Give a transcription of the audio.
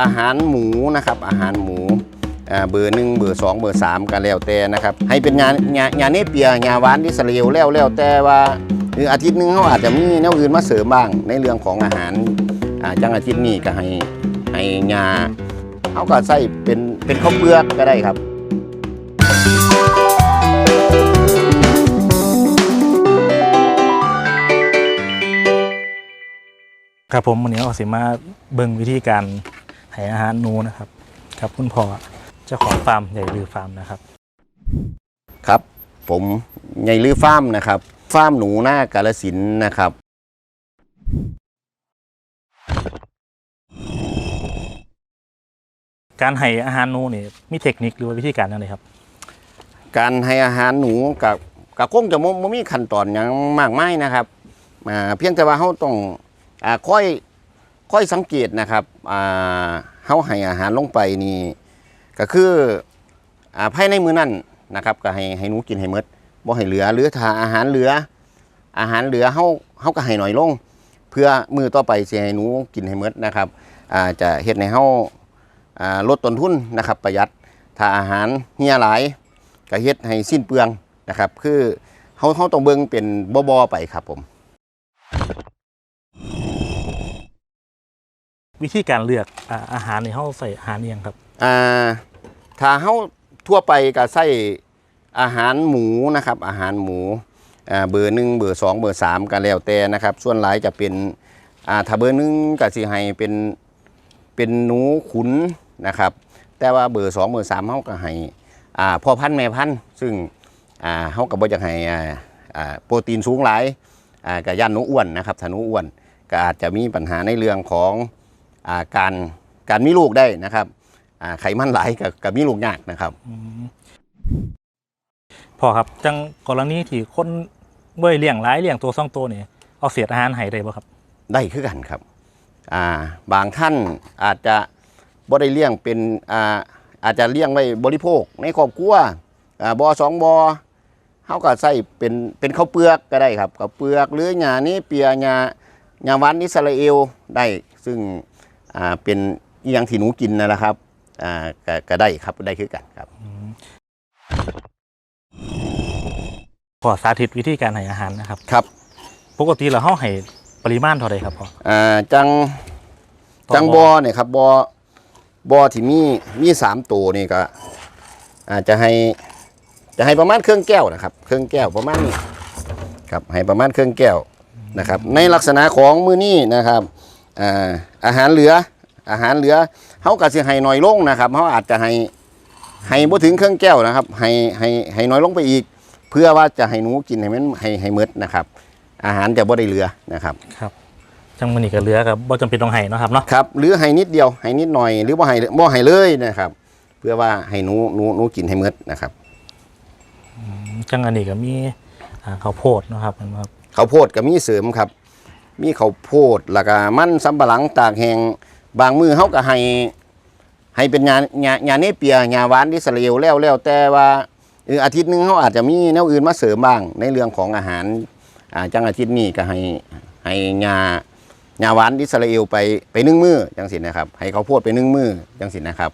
อาหารหมูนะครับอาหารหมูเบอร์หนึ่งเบอร์สองเบอร์สามก็แล้วแต่นะครับ ให้เป็นงานงานงานเนเปียงานหวานที่สเลียวแล้วแล้วแต่ว่าหรืออาทิตย์หนึงเขาอาจจะมีแนวอื่นมาเสริมบ้าง ในเรื่องของอาหารจังอาทิตย์นี้ก็ให้ให้งาเขาก็ใส่เป็นเป็นข้าวเปลือกก็ได้ครับครับผมวันนี้เอาสิมาเบิ่งวิธีการ ให้อาหารหนูนะครับ ครับคุณพ่อเจ้าของฟาร์มใหญ่ลือฟาร์มนะครับ ครับ ผมใหญ่ลือฟาร์มนะครับ ฟาร์มหนูหน้ากาลสินธุ์นะครับการให้อาหารหนูนี่มีเทคนิคหรือว่าวิธีการอะไรครับ การให้อาหารหนูกับกับคงจะบ่บ่มีขั้นตอนอย่างมากมายนะครับอ่าเพียงแต่ว่าเขาต้องอ่าค่อย ค่อยสังเกตนะครับอ่าเขาให้อาหารลงไปนี่ก็คืออ่าภายในมือนั่นนะครับก็ให้ให้หนูกินให้หมดบ่ให้เหลือหรือถ้าอาหารเหลือ อาหารเหลือเขาเขาก็ให้หน่อยลง เพื่อมือต่อไปสิให้หนูกินให้หมดนะครับอ่าจะเฮ็ดให้เฮาอ่าลดต้นทุนนะครับ ประหยัดถ้าอาหารเฮียหลายก็เฮ็ดให้สิ้นเปลืองนะครับ คือเขาเขาต้องเบิ่งเป็นบ่อๆไปครับผม วิธีการเลือกอาหารในห้องใส่อาหารเองครับอ่าถ้าเฮาทั่วไปก็ใส่อาหารหมูนะครับ อาหารหมูอ่าเบอร์หนึ่งเบอร์สองเบอร์สามก็แล้วแต่นะครับ ส่วนหลายจะเป็นอ่าถ้าเบอร์หนึ่งก็สิให้เป็นเป็นหนูขุนนะครับ แต่ว่าเบอร์สองเบอร์สามเฮาก็ให้อ่าพ่อพันธุ์แม่พันธุ์ซึ่งอ่าเฮาก็บ่อยากให้อ่าโปรตีนสูงหลายอ่าก็ย่านหนูอ้วนนะครับถ้าหนูอ้วนก็อาจจะมีปัญหาในเรื่องของอ การการมีลูกได้นะครับอ่าไขมันหลายกับกับมีลูกยากนะครับพ่อครับจังกรณีที่คนเบ่ยเลี้ยงหลายเลี้ยงตัวสองตัวนี่เอาเศษอาหารให้ได้บ่ครับ ได้คือกันครับอ่าบางท่านอาจจะบ่ได้เลี้ยงเป็นอ่าอาจจะเลี้ยงไว้บริโภคในครอบครัวอ่าบอสองบอเขาก็ใส่เป็นเป็นข้าวเปลือกก็ได้ครับข้าวเปลือกหรือหญ้านี้เปียหญ้าหญ้าหวานอิสราเอลได้ซึ่ง อ่าเป็นอหยังที่หนูกินนั่นแหละครับอ่าก็ก็ได้ครับได้คือกันครับ ขอสาธิตวิธีการให้อาหารนะครับ ครับ ปกติเราเฮาให้ปริมาณเท่าใดครับพ่อ อ่าจังต่อจังบ่บออ เนี่ยครับบอบอที่มีมีสามตัวนี่ก็อาจจะให้จะให้ประมาณเครื่องแก้วนะครับ เครื่องแก้วประมาณนี้ครับให้ประมาณเครื่องแก้วนะครับ ในลักษณะของมือนี้นะครับ อ่าอาหารเหลือ อาหารเหลือเขาก็สิให้น้อยลงนะครับเขาอาจจะให้ให้บ่ถึงเครื่องแก้วนะครับให้ให้ให้น้อยลงไปอีก เพื่อว่าจะให้หนูกินให้มันให้ให้หมดนะครับ อาหารจะบ่ได้เหลือนะครับครับจังมื้อนี้ก็เหลือกับบ่จำเป็นต้องให้เนาะครับเนาะครับหรือให้นิดเดียวให้นิดหน่อย หรือว่าให้บ่ให้เลยนะครับ เพื่อว่าให้หนูหนูหนูกินให้หมดนะครับจังอันนี้ก็มีอ่าข้าวโพดเนาะครับเห็นไหมครับข้าวโพดก็มีเสริมครับ มีข้าวโพดแล้วก็มันสำปะหลังตากแห้งบางมือเขาก็ให้ให้เป็นงานงานงานเนเปียงานหวานที่สเลียวแล้วแล้วแต่ว่าเอออาทิตย์หนึงเขาอาจจะมีแนวอื่นมาเสริมบ้าง ในเรื่องของอาหารอ่าจังอาทิตย์นี้ก็ให้ให้งางาหวานอิสราเอลไปไปนึ่งมือจังสินะครับ ให้ข้าวโพดไปนึ่งมือจังสินะครับ